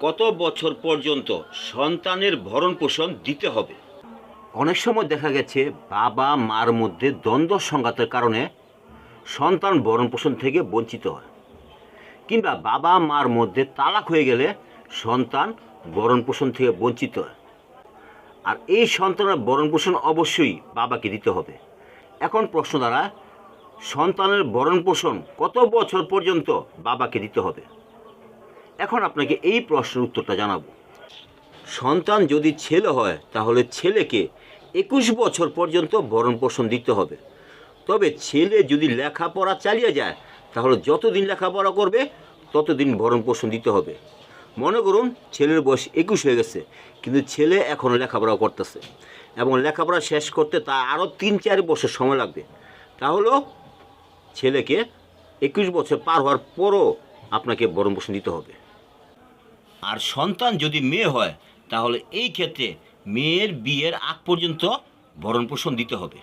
কত বছর পর্যন্ত সন্তানের ভরণ পোষণ দিতে হবে? অনেক সময় দেখা গেছে বাবা মার মধ্যে দ্বন্দ্ব সংঘাতের কারণে সন্তান ভরণ পোষণ থেকে বঞ্চিত হয়। কিংবা বাবা মার মধ্যে তালাক হয়ে গেলে সন্তান ভরণ পোষণ থেকে বঞ্চিত হয়। আর এই সন্তানের ভরণ পোষণ অবশ্যই বাবাকে দিতে হবে। এখন প্রশ্ন দ্বারা সন্তানের ভরণ পোষণ কত বছর পর্যন্ত বাবাকে দিতে হবে? এখন আপনাকে এই প্রশ্নের উত্তরটা জানাব। সন্তান যদি ছেলে হয়, তাহলে ছেলেকে একুশ বছর পর্যন্ত ভরণ পোষণ দিতে হবে। তবে ছেলে যদি লেখাপড়া চালিয়ে যায়, তাহলে যতদিন লেখাপড়া করবে, ততদিন ভরণ পোষণ দিতে হবে। মনে করুন, ছেলের বয়স একুশ হয়ে গেছে, কিন্তু ছেলে এখনও লেখাপড়া করতেছে এবং লেখাপড়া শেষ করতে তা আরও তিন চার বছর সময় লাগবে। তাহলেও ছেলেকে একুশ বছর পার হওয়ার পরও আপনাকে ভরণ পোষণ দিতে হবে। আর সন্তান যদি মেয়ে হয়, তাহলে এই ক্ষেত্রে মেয়ের বিয়ের আগ পর্যন্ত ভরণ পোষণ দিতে হবে।